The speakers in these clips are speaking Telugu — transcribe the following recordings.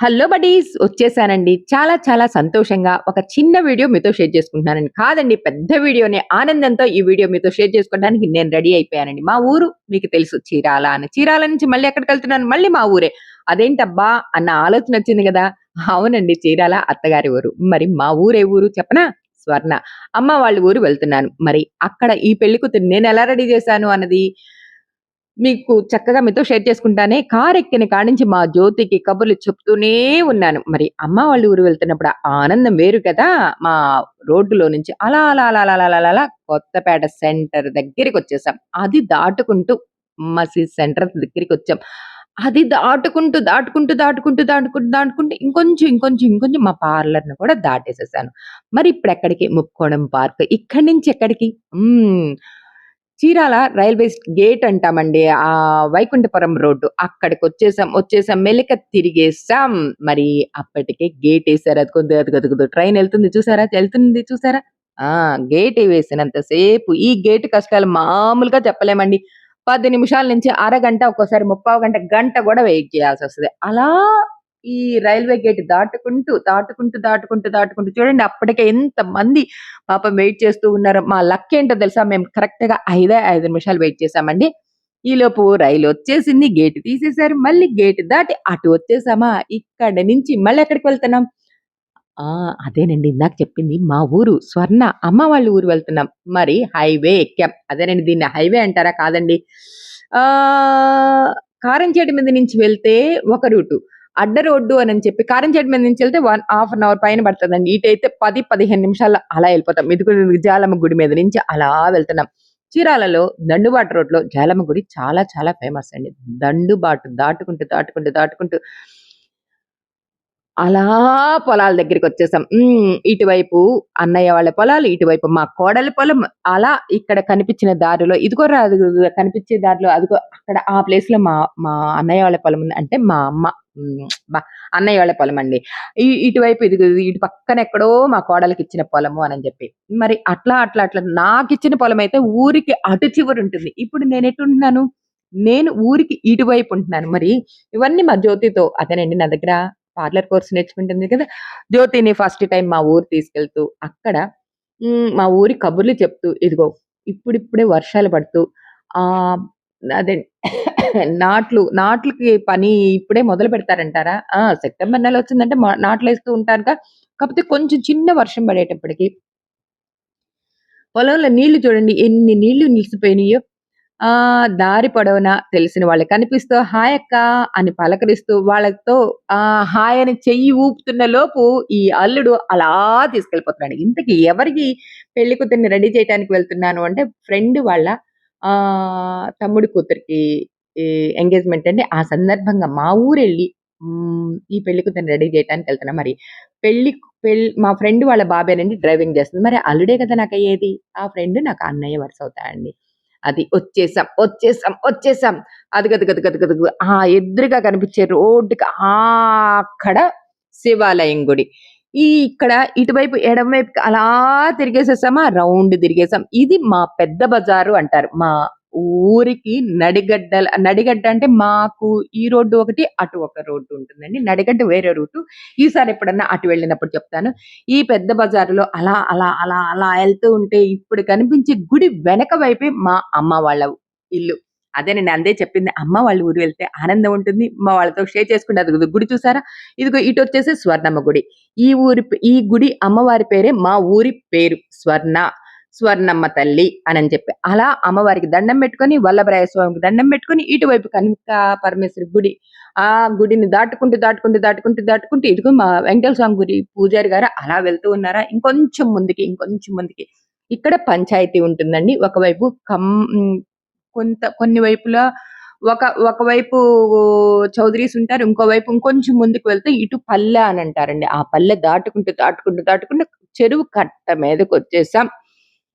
హలో బడీస్ వచ్చేసానండి. చాలా చాలా సంతోషంగా ఒక చిన్న వీడియో మీతో షేర్ చేసుకుంటున్నానండి. కాదండి పెద్ద వీడియోని ఆనందంతో ఈ వీడియో మీతో షేర్ చేసుకోవడానికి నేను రెడీ అయిపోయానండి. మా ఊరు మీకు తెలుసు చీరాల అని. చీరాల నుంచి మళ్ళీ ఎక్కడికి వెళ్తున్నాను? మళ్ళీ మా ఊరే. అదేంటబ్బా అన్న ఆలోచన వచ్చింది కదా? అవునండి చీరాల అత్తగారి ఊరు. మరి మా ఊరే ఊరు చెప్పనా? స్వర్ణ. అమ్మ వాళ్ళ ఊరు వెళ్తున్నాను. మరి అక్కడ ఈ పెళ్ళి కూతురు నేను ఎలా రెడీ చేశాను అన్నది? మీకు చక్కగా మీతో షేర్ చేసుకుంటానే. కార్ ఎక్కిన కాడి నుంచి మా జ్యోతికి కబుర్లు చెప్తూనే ఉన్నాను. మరి అమ్మ వాళ్ళ ఊరు వెళ్తున్నప్పుడు ఆనందం వేరు కదా. మా రోడ్డులో నుంచి అలా అలా అలా అలా అలా అలా కొత్తపేట సెంటర్ దగ్గరికి వచ్చేసాం. అది దాటుకుంటూ మసీద్ సెంటర్ దగ్గరికి వచ్చాం. అది దాటుకుంటూ దాటుకుంటూ దాటుకుంటూ దాటుకుంటూ దాటుకుంటూ ఇంకొంచెం ఇంకొంచెం ఇంకొంచెం మా పార్లర్ని కూడా దాటేసేసాను. మరి ఇప్పుడు ఎక్కడికి ముక్కోణం పార్క్. ఇక్కడి నుంచి ఎక్కడికి? చీరాల రైల్వే గేట్ అంటామండి. ఆ వైకుంఠపురం రోడ్డు. అక్కడికి వచ్చేసాం. వచ్చేసాం మెలిక తిరిగేసాం. మరి అప్పటికే గేట్ వేసారు. అది కొద్ది అది కొద్ది ట్రైన్ వెళ్తుంది చూసారా? వెళ్తుంది చూసారా? ఆ గేట్ వేసినంత సేపు ఈ గేట్ కష్టాలు మామూలుగా చెప్పలేమండి. పది నిమిషాల నుంచి అరగంట ఒక్కోసారి ముప్పావు గంట గంట కూడా వెయిట్ చేయాల్సి వస్తుంది. అలా ఈ రైల్వే గేట్ దాటుకుంటూ దాటుకుంటూ దాటుకుంటూ దాటుకుంటూ చూడండి అప్పటికే ఎంత మంది పాపం వెయిట్ చేస్తూ ఉన్నారు. మా లక్ ఏంటో తెలుసా? మేము కరెక్ట్గా ఐదే ఐదు నిమిషాలు వెయిట్ చేసామండి ఈలోపు రైలు వచ్చేసింది గేట్ తీసేశారు. మళ్ళీ గేట్ దాటి అటు వచ్చేసామా? ఇక్కడ నుంచి మళ్ళీ ఎక్కడికి వెళ్తున్నాం? ఆ అదేనండి ఇందాక చెప్పింది మా ఊరు స్వర్ణ అమ్మ వాళ్ళ ఊరు వెళ్తున్నాం. మరి హైవే ఎక్కాం. అదేనండి దీన్ని హైవే అంటారా? కాదండి. ఆ కారంచేటి మీద నుంచి వెళ్తే ఒక రూటు. అడ్డ రోడ్డు అని చెప్పి కారంచేట మీద నుంచి వెళ్తే వన్ హాఫ్ అన్ అవర్ పైన పడుతుందండి. ఇటైతే పది పదిహేను నిమిషాలు అలా వెళ్ళిపోతాం. ఇది జాలమ్మ గుడి మీద నుంచి అలా వెళ్తున్నాం. చీరాలలో దండుబాటు రోడ్లో జాలమ్మ గుడి చాలా చాలా ఫేమస్ అండి. దండుబాటు దాటుకుంటూ దాటుకుంటూ దాటుకుంటూ అలా పొలాల దగ్గరికి వచ్చేసాం. ఇటువైపు అన్నయ్య వాళ్ళ పొలాలు ఇటువైపు మా కోడల పొలం. అలా ఇక్కడ కనిపించిన దారిలో ఇదిగో రాదు కనిపించే దారిలో అదిగో అక్కడ ఆ ప్లేస్లో మా మా అన్నయ్య వాళ్ళ పొలం ఉంది. అంటే మా అమ్మ మా అన్నయ్య వాళ్ళ పొలం అండి. ఇటువైపు ఇది ఇటు పక్కన ఎక్కడో మా కోడలకి ఇచ్చిన పొలము అని చెప్పి. మరి అట్లా అట్లా అట్లా నాకు ఇచ్చిన పొలం అయితే ఊరికి అటు చివరి ఉంటుంది. ఇప్పుడు నేను ఎటుంటున్నాను నేను ఊరికి ఇటువైపు ఉంటున్నాను. మరి ఇవన్నీ మా జ్యోతితో అదేనండి నా దగ్గర పార్లర్ కోర్స్ నేర్చుకుంటుంది కదా. జ్యోతిని ఫస్ట్ టైం మా ఊరు తీసుకెళ్తూ అక్కడ మా ఊరి కబుర్లు చెప్తూ ఇదిగో ఇప్పుడిప్పుడే వర్షాలు పడుతూ ఆ అదే నాట్లు నాట్లకి పని ఇప్పుడే మొదలు పెడతారంటారా? ఆ సెప్టెంబర్ నెల వచ్చిందంటే మా- నాట్లు వేస్తూ ఉంటారు కాకపోతే కొంచెం చిన్న వర్షం పడేటప్పటికి పొలంలో నీళ్ళు చూడండి ఎన్ని నీళ్ళు నిలిచిపోయినాయో. ఆ దారి పొడవునా తెలిసిన వాళ్ళు కనిపిస్తూ హాయ్ అక్క అని పలకరిస్తూ వాళ్ళతో ఆ హాయ్ అని చెయ్యి ఊపుతున్న లోపు ఈ అల్లుడు అలా తీసుకెళ్ళిపోతున్నాడు. ఇంతకీ ఎవరికి పెళ్ళి కూతుర్ని రెడీ చేయడానికి వెళ్తున్నాను అంటే ఫ్రెండ్ వాళ్ళ తమ్ముడి కూతురికి ఎంగేజ్మెంట్ అండి ఆ సందర్భంగా మా ఊరు వెళ్ళి ఈ పెళ్ళి కూతుర్ని రెడీ చేయడానికి వెళ్తున్నా. మరి పెళ్ళి పెళ్ళి మా ఫ్రెండ్ వాళ్ళ బాబేనండి డ్రైవింగ్ చేస్తుంది. మరి అల్లుడే కదా నాకు అయ్యేది? ఆ ఫ్రెండ్ నాకు అన్నయ్య వరుస అవుతాయండి అది వచ్చేసాం వచ్చేసాం వచ్చేసాం. అది గది గది గది గది ఆ ఎదురుగా కనిపించే రోడ్డుకి ఆ అక్కడ శివాలయం గుడి. ఈ ఇక్కడ ఇటువైపు ఎడమవైపు అలా తిరిగేసేసామా? రౌండ్ తిరిగేసాం. ఇది మా పెద్ద బజారు అంటారు. మా ఊరికి నడిగడ్డ నడిగడ్డ అంటే మాకు ఈ రోడ్డు ఒకటి అటు ఒక రోడ్డు ఉంటుందండి. నడిగడ్డ వేరే రూటు. ఈసారి ఎప్పుడన్నా అటు వెళ్ళినప్పుడు చెప్తాను. ఈ పెద్ద బజారులో అలా అలా అలా అలా వెళ్తూ ఉంటే ఇప్పుడు కనిపించే గుడి వెనక వైపే మా అమ్మ వాళ్ళ ఇల్లు. అదే నేను అందే చెప్పింది. అమ్మ వాళ్ళ ఊరు వెళ్తే ఆనందం ఉంటుంది. మా వాళ్ళతో షేర్ చేసుకుంటారు. కదా గుడి చూసారా? ఇదిగో ఇటు వచ్చేసి స్వర్ణమ్మ గుడి. ఈ ఊరి ఈ గుడి అమ్మవారి పేరే మా ఊరి పేరు. స్వర్ణ స్వర్ణమ్మ తల్లి అని చెప్పి. అలా అమ్మవారికి దండం పెట్టుకొని వల్లభరాయ స్వామికి దండం పెట్టుకొని ఇటువైపు కనక పరమేశ్వరి గుడి. ఆ గుడిని దాటుకుంటూ దాటుకుంటూ దాటుకుంటూ దాటుకుంటూ ఇదిగో మా వెంకటేశ్వర స్వామి గుడి పూజారి గారు అలా వెళ్తూ ఉన్నారా? ఇంకొంచెం ముందుకి ఇంకొంచెం ముందుకి. ఇక్కడ పంచాయతీ ఉంటుందండి. ఒకవైపు కమ్ కొంత కొన్ని వైపులా ఒక ఒకవైపు చౌదరీస్ ఉంటారు ఇంకోవైపు ఇంకొంచెం ముందుకు వెళ్తే ఇటు పల్లె అని అంటారండి. ఆ పల్లె దాటుకుంటూ దాటుకుంటూ దాటుకుంటూ చెరువు కట్ట మీదకి వచ్చేసాం.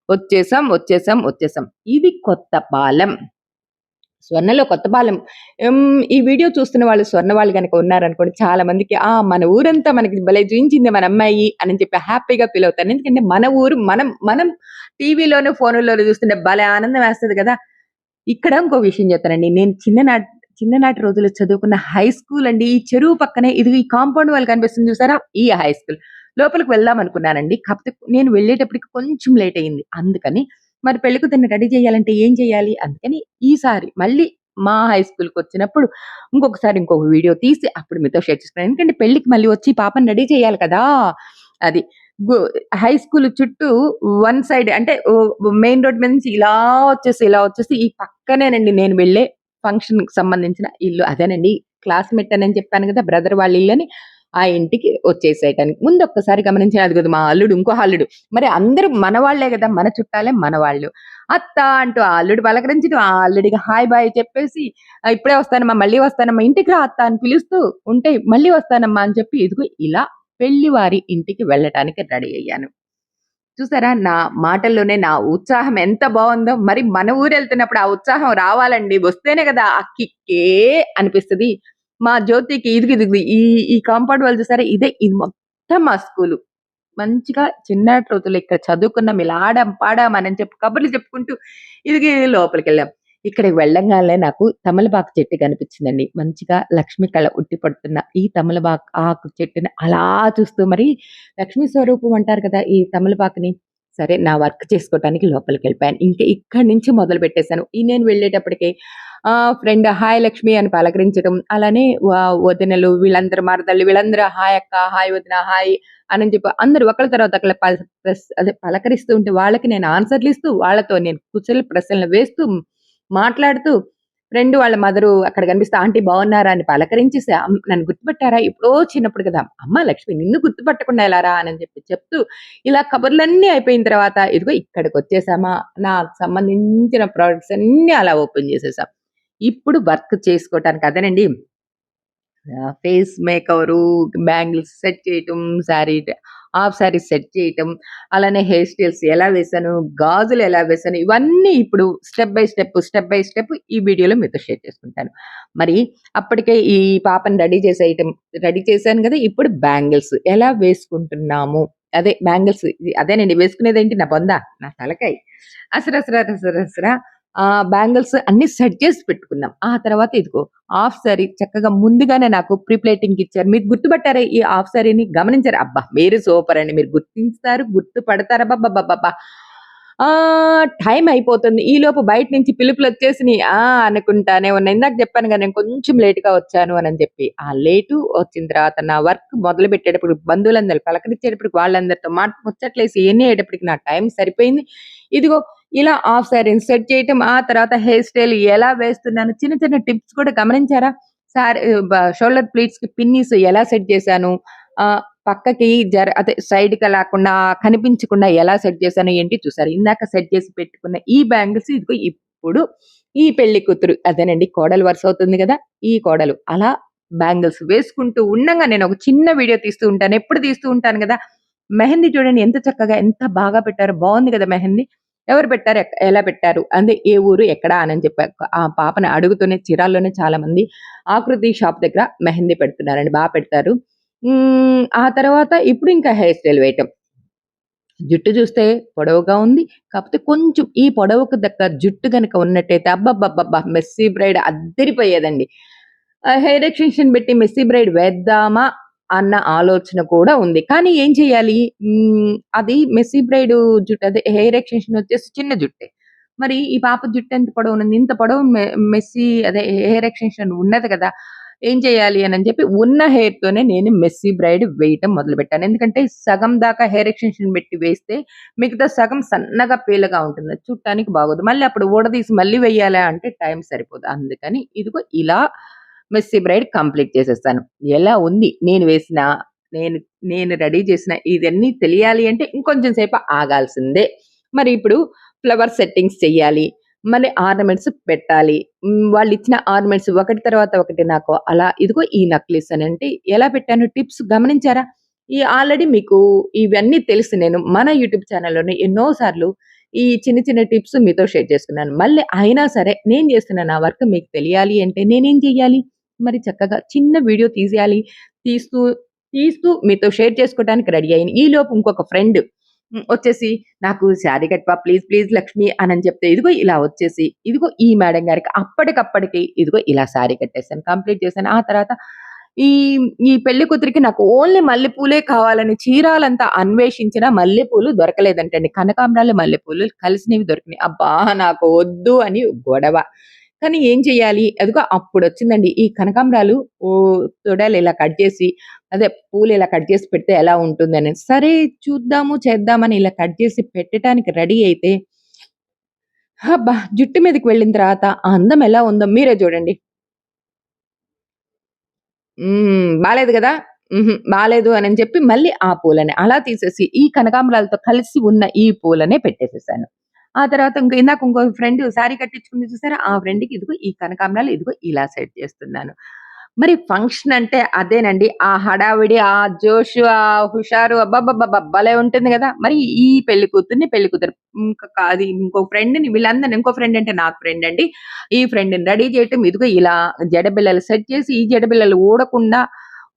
వచ్చేసాం వచ్చేసాం వచ్చేసాం. ఇది కొత్త పాలెం స్వర్ణలో కొత్త పాలెం ఈ వీడియో చూస్తున్న వాళ్ళు స్వర్ణ వాళ్ళు కనుక ఉన్నారనుకోండి చాలా మందికి ఆ మన ఊరంతా మనకి భలే చూయించింది మన అమ్మాయి అని చెప్పి హ్యాపీగా ఫీల్ అవుతారు. ఎందుకంటే మన ఊరు మనం మనం టీవీలోనూ ఫోన్లోనూ చూస్తుంటే భలే ఆనందం వేస్తుంది కదా. ఇక్కడ ఇంకో విషయం చెప్తానండి నేను చిన్ననాటి చిన్ననాటి రోజుల్లో చదువుకున్న హై స్కూల్ అండి. ఈ చెరువు పక్కనే ఇది ఈ కాంపౌండ్ వాల్ కనిపిస్తుంది చూసారా? ఈ హై స్కూల్. లోపలికి వెళ్దాం అనుకున్నానండి. కాకపోతే నేను వెళ్ళేటప్పటికి కొంచెం లేట్ అయింది. అందుకని మరి పెళ్ళికి దాన్ని రెడీ చేయాలంటే ఏం చేయాలి? అందుకని ఈసారి మళ్ళీ మా హై స్కూల్‌కొచ్చినప్పుడు ఇంకొకసారి ఇంకొక వీడియో తీసి అప్పుడు మీతో షేర్ చేసుకున్నాను. ఎందుకంటే పెళ్ళికి మళ్ళీ వచ్చి పాపని రెడీ చేయాలి కదా! అది. హై స్కూల్ చుట్టూ వన్ సైడ్ అంటే మెయిన్ రోడ్ మీద నుంచి ఇలా వచ్చేసి, ఇలా వచ్చేసి ఈ పక్కనేనండి నేను వెళ్ళే ఫంక్షన్‌కి సంబంధించిన ఇల్లు. అదేనండి క్లాస్‌మేట్ అని చెప్పాను కదా! బ్రదర్ వాళ్ళ ఇల్లు అని ఆ ఇంటికి వచ్చేసేయటానికి. ముందు ఒక్కసారి గమనించినది కదా మా అల్లుడు, ఇంకో అల్లుడు. మరి అందరూ మనవాళ్ళే కదా మన చుట్టాలే మనవాళ్ళు. అత్త అంటూ ఆ అల్లుడు పలకరించడం, ఆ అల్లుడికి హాయ్, బాయ్ చెప్పేసి ఇప్పుడే వస్తానమ్మా, మళ్ళీ వస్తానమ్మా, ఇంటికి రా అత్త అని పిలుస్తూ ఉంటే, మళ్ళీ వస్తానమ్మా అని చెప్పి ఇదిగో ఇలా పెళ్ళి వారి ఇంటికి వెళ్ళటానికి రెడీ అయ్యాను. చూసారా? నా మాటల్లోనే నా ఉత్సాహం ఎంత బాగుందో మరి మన ఊరు వెళ్తున్నప్పుడు ఆ ఉత్సాహం రావాలండి. వస్తేనే కదా ఆ కిక్కే అనిపిస్తది. మా జ్యోతికి ఇదిగి ఇదిగి ఈ ఈ కాంపౌండ్ వాళ్ళు చూసారా? ఇదే ఇది మొత్తం మా స్కూలు. మంచిగా చిన్నటి రోజుల్లో ఇక్కడ చదువుకున్నాం. ఇలా ఆడాం, పాడాం అని చెప్పి కబుర్లు చెప్పుకుంటూ ఇదిగి లోపలికి వెళ్ళాం ఇక్కడికి వెళ్ళంగానే నాకు తమలపాకు చెట్టు కనిపించిందండి. మంచిగా లక్ష్మి కళ ఉట్టి పడుతున్న ఈ తమలపాకు ఆకు చెట్టుని అలా చూస్తూ మరి లక్ష్మీ స్వరూపం అంటారు కదా! ఈ తమలపాకుని. సరే నా వర్క్ చేసుకోవటానికి లోపలికెళ్ళిపోయాను. ఇంకా ఇక్కడి నుంచి మొదలు పెట్టేసాను. ఈ నేను వెళ్ళేటప్పటికి ఫ్రెండ్ హాయ్ లక్ష్మి అని పలకరించడం. అలానే వదినలు వీళ్ళందరూ మరదళ్ళు వీళ్ళందరూ హాయ్ అక్క, హాయ్ వదిన, హాయ్ అని చెప్పి అందరూ ఒకళ్ళ తర్వాత ఒకళ్ళ అదే పలకరిస్తూ ఉంటే వాళ్ళకి నేను ఆన్సర్‌లు ఇస్తూ, వాళ్ళతో నేను కుశల ప్రశ్నలు వేస్తూ, మాట్లాడుతూ ఫ్రెండ్ వాళ్ళ మదరు అక్కడ కనిపిస్తే ఆంటీ బాగున్నారా అని పలకరించి అమ్ నన్ను గుర్తుపట్టారా? ఇప్పుడో చిన్నప్పుడు కదా! అమ్మ లక్ష్మి నిన్ను గుర్తుపట్టకుండా ఎలారా? అని చెప్పి చెప్తూ ఇలా కబుర్లన్నీ అయిపోయిన తర్వాత ఇదిగో ఇక్కడికి వచ్చేసామా నాకు సంబంధించిన ప్రోడక్ట్స్ అన్నీ అలా ఓపెన్ చేసేసాం. ఇప్పుడు వర్క్ చేసుకోవటానికి అదేనండి. ఫేస్ మేకవరు, బ్యాంగిల్స్ సెట్ చేయటం, శారీ హాఫ్ శారీ సెట్ చేయటం, అలానే హెయిర్ స్టైల్స్ ఎలా వేసాను గాజులు ఎలా వేసాను ఇవన్నీ ఇప్పుడు step by step, step by step ఈ వీడియోలో మీతో షేర్ చేసుకుంటాను. మరి అప్పటికే ఈ పాపని రెడీ చేసేయటం రెడీ చేశాను కదా ఇప్పుడు బ్యాంగిల్స్ ఎలా వేసుకుంటున్నాము. అదే బ్యాంగిల్స్ అదేనండి వేసుకునేదేంటి నా బొంద, నా తలకాయ. అసరసరా అసరసరా ఆ బ్యాంగిల్స్ అన్ని సెట్ చేసి పెట్టుకున్నాం. ఆ తర్వాత ఇదిగో హాఫ్ సారీ చక్కగా ముందుగానే నాకు ప్రీప్లేటింగ్ ఇచ్చారు. మీరు గుర్తుపట్టారే ఈ హాఫ్ సారీని గమనించారు అబ్బా! మీరు సూపర్ అండి. మీరు గుర్తిస్తారు, గుర్తుపడతారు అబ్బబ్బబ్బబ్బా! ఆ టైం అయిపోతుంది. ఈలోపు బయట నుంచి పిలుపులొచ్చేసినియి. ఆ! అనుకుంటానే ఉన్నా. ఇందాక చెప్పాను కదా! నేను కొంచెం లేటుగా వచ్చాను అని చెప్పి. ఆ లేటు వచ్చిన తర్వాత నా వర్క్ మొదలు పెట్టేటప్పుడు బంధువులందరూ పలకరించేటప్పటికి వాళ్ళందరితో మాట ముచ్చట్లేసి ఇయన్నీ అయ్యేటప్పటికి నా టైం సరిపోయింది. ఇదిగో ఇలా హాఫ్ శారీని సెట్ చేయటం, ఆ తర్వాత హెయిర్ స్టైల్ ఎలా వేస్తున్నాను చిన్న చిన్న టిప్స్ కూడా గమనించారా? సారీ షోల్డర్ షోల్డర్ ప్లీట్స్‌కి పిన్నీస్ ఎలా సెట్ చేశాను, ఆ పక్కకి జర అదే సైడ్‌కి లేకుండా కనిపించకుండా ఎలా సెట్ చేశాను ఏంటి చూసారు. ఇందాక సెట్ చేసి పెట్టుకున్న ఈ బ్యాంగిల్స్ ఇదిగో ఇప్పుడు ఈ పెళ్ళి కూతురు అదేనండి కోడలు వరుస అవుతుంది కదా ఈ కోడలు అలా బ్యాంగిల్స్ వేసుకుంటూ ఉండంగా నేను ఒక చిన్న వీడియో తీస్తూ ఉంటాను. ఎప్పుడు తీస్తూ ఉంటాను కదా మెహందీ చూడండి ఎంత చక్కగా ఎంత బాగా పెట్టారు బాగుంది కదా మెహందీ. ఎవరు పెట్టారు? ఎలా పెట్టారు? అదే ఏ ఊరు? ఎక్కడ? అని చెప్పి ఆ పాపని అడుగుతూనే చీరాల్లోనే చాలామంది ఆకృతి షాప్ దగ్గర మెహందీ పెడుతున్నారండి. బాగా పెడతారు. ఆ తర్వాత ఇప్పుడు ఇంకా హెయిర్ స్టైల్ వేయటం. జుట్టు చూస్తే పొడవుగా ఉంది. కాకపోతే కొంచెం ఈ పొడవుకు దగ్గర జుట్టు కనుక ఉన్నట్టయితే అబ్బబ్బబ్బబ్బా! మెస్సీ బ్రైడ్ అద్దరిపోయేదండి హెయిర్ ఎక్స్‌టెన్షన్ పెట్టి మెస్సీ బ్రైడ్ వేద్దామా అన్న ఆలోచన కూడా ఉంది. కానీ ఏం చేయాలి? అది మెస్సీ బ్రైడ్ జుట్టు అదే హెయిర్ ఎక్స్‌టెన్షన్ వచ్చేసి చిన్న జుట్టే. మరి ఈ పాప జుట్టు ఎంత పొడవు ఉంది ఇంత పొడవు మె మెస్సీ అదే హెయిర్ ఎక్స్‌టెన్షన్ ఉన్నది కదా! ఏం చేయాలి అని చెప్పి ఉన్న హెయిర్‌తోనే నేను మెస్సీ బ్రైడ్ వేయటం మొదలుపెట్టాను. ఎందుకంటే సగం దాకా హెయిర్ ఎక్స్‌టెన్షన్ పెట్టి వేస్తే మిగతా సగం సన్నగా పీలగా ఉంటుంది. అది చూడటానికి బాగోదు. మళ్ళీ అప్పుడు ఊడదీసి మళ్ళీ వేయాలి అంటే టైం సరిపోదు. అందుకని ఇదిగో ఇలా మెస్సీ బ్రైడ్ కంప్లీట్ చేసేస్తాను ఎలా ఉంది నేను వేసిన నేను నేను రెడీ చేసిన ఇవన్నీ తెలియాలి అంటే ఇంకొంచెం సేపు ఆగాల్సిందే. మరి ఇప్పుడు ఫ్లవర్ సెట్టింగ్స్ చెయ్యాలి. మళ్ళీ ఆర్నమెంట్స్ పెట్టాలి. వాళ్ళు ఇచ్చిన ఆర్నమెంట్స్ ఒకటి తర్వాత ఒకటి నాకు అలా ఇదిగో ఈ నక్లెస్ అని అంటే ఎలా పెట్టాను టిప్స్ గమనించారా? ఈ ఆల్రెడీ మీకు ఇవన్నీ తెలుసు నేను మన యూట్యూబ్ ఛానల్లో ఎన్నో సార్లు ఈ చిన్న చిన్న టిప్స్ మీతో షేర్ చేసుకున్నాను. మళ్ళీ అయినా సరే నేను చేస్తున్న నా వర్క్ మీకు తెలియాలి అంటే నేనేం చెయ్యాలి? మరి చక్కగా చిన్న వీడియో తీసేయాలి. తీస్తూ తీస్తూ మీతో షేర్ చేసుకోవడానికి రెడీ అయ్యాను. ఈలోపు ఇంకొక ఫ్రెండ్ వచ్చేసి నాకు శారీ కట్టవా ప్లీజ్, ప్లీజ్ లక్ష్మి అని చెప్తే ఇదిగో ఇలా వచ్చేసి, ఇదిగో ఈ మేడం గారికి అప్పటికప్పటికి ఇదిగో ఇలా శారీ కట్టేసాను. కంప్లీట్ చేశాను. ఆ తర్వాత ఈ ఈ పెళ్ళి కూతురికి నాకు ఓన్లీ మల్లెపూలే కావాలని చీరాలంతా అన్వేషించినా మల్లెపూలు దొరకలేదంటండి. కనకాంబరాలు, మల్లెపూలు కలిసినవి దొరికినాయి. అబ్బా! నాకు వద్దు అని గొడవ. కానీ ఏం చేయాలి? అదిగో అప్పుడొచ్చిందండి. ఈ కనకాంబరాలు తొడలు ఇలా కట్ చేసి అదే పూలు ఇలా కట్ చేసి పెడితే ఎలా ఉంటుందని. సరే చూద్దాము, చేద్దామని ఇలా కట్ చేసి పెట్టటానికి రెడీ అయితే అబ్బా! జుట్టు మీదకి వెళ్ళిన తర్వాత ఆ అందం ఎలా ఉందో మీరే చూడండి. బాగాలేదు కదా బాగాలేదు అని చెప్పి మళ్ళీ ఆ పూలని అలా తీసేసి ఈ కనకాంబరాలతో కలిసి ఉన్న ఈ పూలనే పెట్టేసేసాను. ఆ తర్వాత ఇంకా ఇందాక ఇంకో ఫ్రెండ్ శారీ కట్టించుకుంది చూసారా? ఆ ఫ్రెండ్‌కి ఇదిగో ఈ కనకాంబరాలు ఇదిగో ఇలా సెట్ చేస్తున్నాను. మరి ఫంక్షన్ అంటే అదేనండి. ఆ హడావిడి, ఆ జోషు, ఆ హుషారు అబ్బబ్బబ్బబ్బా! భలే ఉంటుంది కదా మరి ఈ పెళ్ళి కూతుర్ని, పెళ్ళి కూతురు ఇంక అది ఇంకో ఫ్రెండ్‌ని వీళ్ళందరినీ ఇంకో ఫ్రెండ్ అంటే నాకు ఫ్రెండ్ అండి. ఈ ఫ్రెండ్‌ని రెడీ చేయటం ఇదిగో ఇలా జడబిల్లలు సెట్ చేసి ఈ జడబిల్లలు ఊడకుండా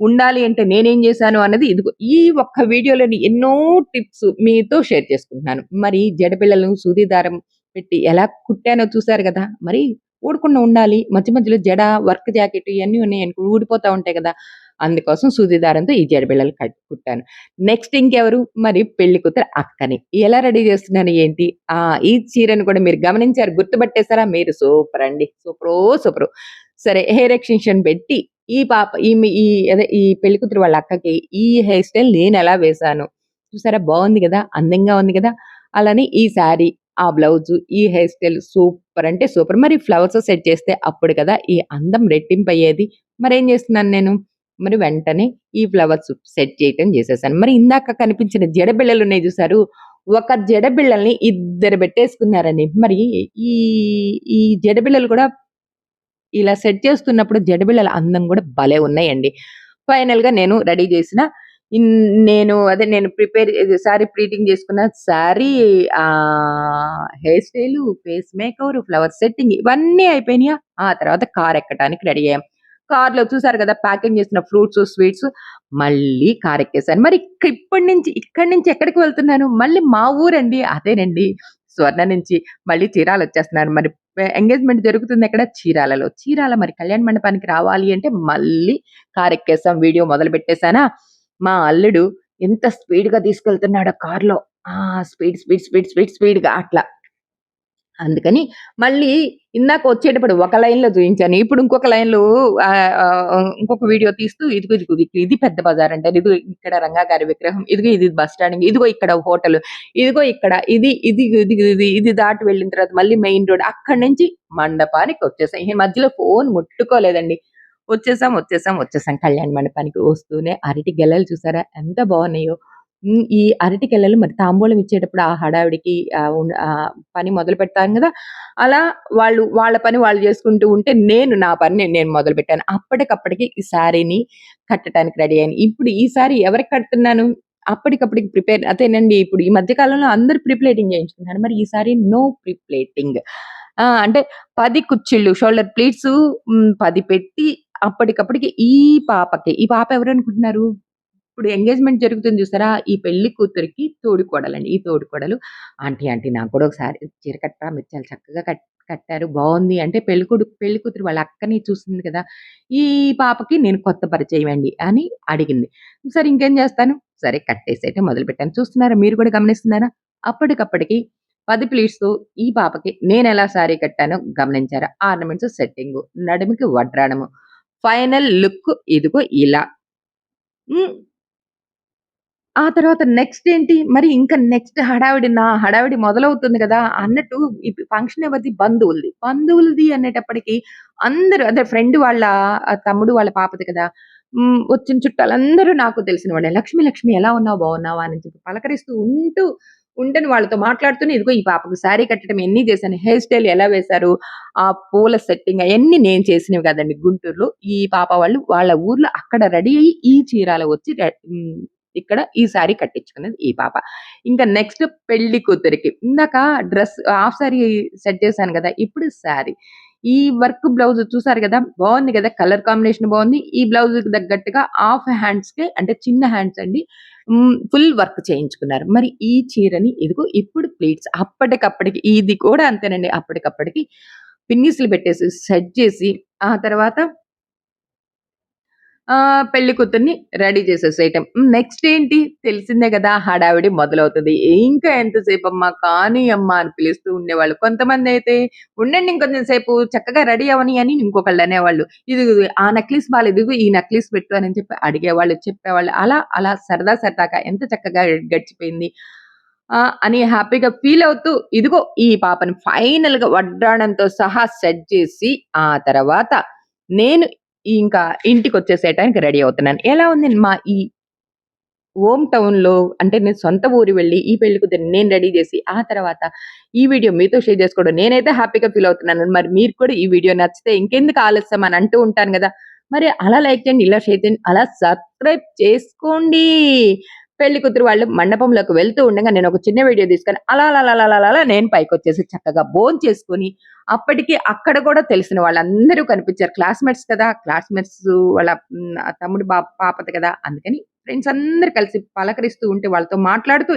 ఉండాలి అంటే నేనేం చేశాను అన్నది ఇదిగో ఈ ఒక్క వీడియోలోని ఎన్నో టిప్స్ మీతో షేర్ చేసుకుంటున్నాను. మరి జడపిల్లలను సూది దారం పెట్టి ఎలా కుట్టానో చూసారు కదా మరి ఊడకుండా ఉండాలి. మధ్య మధ్యలో జడ, వర్క్ జాకెట్ ఇయన్నీ ఉన్నాయి ఊడిపోతా ఉంటాయి కదా అందుకోసం సూది దారంతో ఈ జడబిళ్ళలు కట్ కుట్టాను. నెక్స్ట్ ఇంకెవరు? మరి పెళ్ళి కూతురు అక్కని. ఎలా రెడీ చేస్తున్నాను ఏంటి? ఆ! ఈ చీరను కూడా మీరు గమనించారు. గుర్తుపట్టేసారా? మీరు సూపర్ అండి. సూపరో సూపరు. సరే హెయిర్ ఎక్స్‌టెన్షన్ పెట్టి ఈ పాప ఈమె ఈ అదే ఈ పెళ్ళి కూతురు వాళ్ళ అక్కకి ఈ హెయిర్ స్టైల్ నేను ఎలా వేశాను. చూసారా బాగుంది కదా అందంగా ఉంది కదా అలానే ఈ శారీ, ఆ బ్లౌజ్ ఈ హెయిర్ స్టైల్ సూపర్ అంటే సూపర్. మరి ఫ్లవర్స్ సెట్ చేస్తే అప్పుడు కదా ఈ అందం రెట్టింపు అయ్యేది మరేం చేస్తున్నాను నేను? మరి వెంటనే ఈ ఫ్లవర్స్ సెట్ చేయటం చేసేసాను. మరి ఇందాక కనిపించిన జడబిళ్ళలున్నాయి చూసారు? ఒక జడబిళ్ళల్ని ఇద్దరు పెట్టేసుకున్నారని మరి ఈ ఈ జడబిళ్ళలు కూడా ఇలా సెట్ చేస్తున్నప్పుడు జడబిళ్ళల అందం కూడా భలే ఉన్నాయండి. ఫైనల్‌గా నేను రెడీ చేసిన నేను అదే నేను ప్రిపేర్ సారీ శారీ చేసుకున్న sari hair style, face makeover flower setting ఇవన్నీ అయిపోయినాయా ఆ తర్వాత కార్ ఎక్కడానికి రెడీ అయ్యాం. కార్‌లో చూసారు కదా ప్యాకింగ్ చేసిన ఫ్రూట్స్ స్వీట్స్ మళ్ళీ కార్ ఎక్కేసాను మరి ఇప్పటి నుంచి ఇక్కడి నుంచి ఎక్కడికి వెళ్తున్నాను? మళ్ళీ మా ఊరండి. అదేనండి స్వర్ణ నుంచి మళ్ళీ చీరాలు వచ్చేస్తున్నారు మరి ఎంగేజ్మెంట్ జరుగుతుంది ఎక్కడ చీరాలలో. చీరాల మరి కళ్యాణ మండపానికి రావాలి అంటే మళ్ళీ కారెక్కేసాం. వీడియో మొదలు పెట్టేశానా మా అల్లుడు ఎంత స్పీడ్‌గా తీసుకెళ్తున్నాడో కార్‌లో. ఆ! స్పీడ్, స్పీడ్, స్పీడ్, స్పీడ్, స్పీడ్‌గా అట్లా. అందుకని మళ్ళీ ఇందాక వచ్చేటప్పుడు ఒక లైన్‌లో చూయించాను. ఇప్పుడు ఇంకొక లైన్‌లో ఇంకొక వీడియో తీస్తూ ఇదిగో ఇదిగో ఇది పెద్ద బజార్ అంటారు ఇదిగో ఇక్కడ రంగా గారి విగ్రహం. ఇదిగో ఇది బస్ స్టాండింగ్. ఇదిగో ఇక్కడ హోటల్ ఇదిగో ఇక్కడ ఇది ఇది ఇది ఇది ఇది దాటి వెళ్ళిన తర్వాత మళ్ళీ మెయిన్ రోడ్. అక్కడి నుంచి మండపానికి వచ్చేసాం. ఈ మధ్యలో ఫోన్ ముట్టుకోలేదండి. వచ్చేసాం, వచ్చేసాం, వచ్చేసాం కళ్యాణ మండపానికి. వస్తూనే అరటి గెలలు చూసారా? ఎంత బాగున్నాయో. ఈ అరటికెళ్ళలు మరి తాంబూలం ఇచ్చేటప్పుడు ఆ హడావిడికి పని మొదలు పెడతాను కదా అలా వాళ్ళు వాళ్ళ పని వాళ్ళు చేసుకుంటూ ఉంటే నేను నా పని నేను మొదలు పెట్టాను అప్పటికప్పటికి ఈ శారీని కట్టడానికి రెడీ అయ్యాను. ఇప్పుడు ఈ శారీ ఎవరికి కడుతున్నాను? అప్పటికప్పటికి ప్రిపేర్ అదేనండి ఇప్పుడు ఈ మధ్య కాలంలో అందరూ ప్రిప్లేటింగ్ చేయించుకుంటున్నారు. మరి ఈ సారి నో ప్రిప్లేటింగ్ ఆ! అంటే పది కుచ్చిళ్ళు షోల్డర్ ప్లేట్స్ పది పెట్టి అప్పటికప్పటికి ఈ పాపకి ఈ పాప ఎవరు అనుకుంటున్నారు ఇప్పుడు ఎంగేజ్‌మెంట్ జరుగుతుంది చూసారా? ఈ పెళ్ళి కూతురికి తోడుకోడలండి ఈ తోడుకోడలు ఆంటీ ఆంటీ నాకు కూడా ఒకసారి చీర కట్టరా మీరు చాలా చక్కగా కట్ కట్టారు బాగుంది అంటే పెళ్ళికొడు పెళ్ళి కూతురు వాళ్ళ అక్కని చూసింది కదా! ఈ పాపకి నేను కొత్త పరిచయం అండి అని అడిగింది. సరే ఇంకేం చేస్తాను? సరే కట్టేసేయటం మొదలుపెట్టాను. చూస్తున్నారా మీరు కూడా గమనిస్తున్నారా? అప్పటికప్పటికి పది ప్లీట్స్‌తో ఈ పాపకి నేను ఎలా సారీ కట్టానో గమనించారా? ఆర్నమెంట్స్ సెట్టింగ్ నడుముకి వడ్రాణము. ఫైనల్ లుక్ ఇదిగో ఇలా. ఆ తర్వాత నెక్స్ట్ ఏంటి? మరి ఇంకా నెక్స్ట్ హడావిడి నా హడావిడి మొదలవుతుంది కదా అన్నట్టు ఫంక్షన్ ఎవరిది? బంధువులది. బంధువులది అనేటప్పటికి అందరూ అదే ఫ్రెండ్ వాళ్ళ తమ్ముడు వాళ్ళ పాపది కదా! వచ్చిన చుట్టాలందరూ నాకు తెలిసిన వాళ్ళే. "లక్ష్మి, లక్ష్మి ఎలా ఉన్నావు? బాగున్నావా?" అని చెప్పి పలకరిస్తూ ఉంటూ, ఉండని వాళ్ళతో మాట్లాడుతూనే ఇదిగో ఈ పాపకు శారీ కట్టడం ఎన్ని చేశాను. హెయిర్ స్టైల్ ఎలా వేశారు? ఆ పూల సెట్టింగ్ అవన్నీ నేను చేసినవి కదండి గుంటూరులో. ఈ పాప వాళ్ళు వాళ్ళ ఊర్లో అక్కడ రెడీ అయ్యి ఈ చీరాల వచ్చి ఇక్కడ ఈ శారీ కట్టించుకున్నది ఈ పాప. ఇంకా నెక్స్ట్ పెళ్ళి కూతురికి. ఇందాక డ్రెస్ హాఫ్ శారీ సెట్ చేశాను కదా ఇప్పుడు శారీ. ఈ వర్క్ బ్లౌజ్ చూసారు కదా బాగుంది కదా కలర్ కాంబినేషన్ బాగుంది ఈ బ్లౌజ్‌కి తగ్గట్టుగా హాఫ్ హ్యాండ్స్‌కే అంటే చిన్న హ్యాండ్స్ అండి. ఫుల్ వర్క్ చేయించుకున్నారు. మరి ఈ చీరని ఇదిగో ఇప్పుడు ప్లీట్స్ అప్పటికప్పటికి ఇది కూడా అంతేనండి. అప్పటికప్పటికి పిన్నీసులు పెట్టేసి సెట్ చేసి ఆ తర్వాత పెళ్ళి కూతుర్ని రెడీ చేసేసేయటం. నెక్స్ట్ ఏంటి తెలిసిందే కదా హడావిడి మొదలవుతుంది ఇంకా ఎంతసేపు అమ్మా కానీ అమ్మా అని పిలుస్తూ ఉండేవాళ్ళు. కొంతమంది అయితే ఉండండి ఇంకొంచెం సేపు చక్కగా రెడీ అవ్వని అని ఇంకొకళ్ళు అనేవాళ్ళు. ఇది ఆ నెక్లెస్ బాగాలేదు ఇదిగో ఈ నెక్లెస్ పెట్టు అని చెప్పి అడిగేవాళ్ళు, చెప్పేవాళ్ళు. అలా అలా సరదా సరదాగా ఎంత చక్కగా గడిచిపోయింది. అని హ్యాపీగా ఫీల్ అవుతూ ఇదిగో ఈ పాపని ఫైనల్‌గా వడ్డాణంతో సహా సెట్ చేసి ఆ తర్వాత నేను ఇంకా ఇంటికి వచ్చేసే టైంకి రెడీ అవుతున్నాను. ఎలా ఉంది మా ఈ హోమ్ టౌన్‌లో అంటే నేను సొంత ఊరు వెళ్ళి ఈ పెళ్ళి కూతురిని నేను రెడీ చేసి ఆ తర్వాత ఈ వీడియో మీతో షేర్ చేసుకోవడం నేనైతే హ్యాపీగా ఫీల్ అవుతున్నాను. మరి మీరు కూడా ఈ వీడియో నచ్చితే ఇంకెందుకు ఆలస్యం అని అంటూ ఉంటాను కదా మరి అలా లైక్ చేయండి, ఇలా షేర్ చేయండి, అలా సబ్స్క్రైబ్ చేసుకోండి. పెళ్ళి కూతురు వాళ్ళు మండపంలోకి వెళ్తూ ఉండగా నేను ఒక చిన్న వీడియో తీసుకొని అలా అలా అలా అలా నేను పైకి వచ్చేసి చక్కగా భోంచేసుకొని అప్పటికి అక్కడ కూడా తెలిసిన వాళ్ళందరూ కనిపించారు. క్లాస్‌మేట్స్ కదా! క్లాస్‌మేట్స్ వాళ్ళ తమ్ముడు బా పాపది కదా! అందుకని ఫ్రెండ్స్ అందరు కలిసి పలకరిస్తూ ఉంటే వాళ్ళతో మాట్లాడుతూ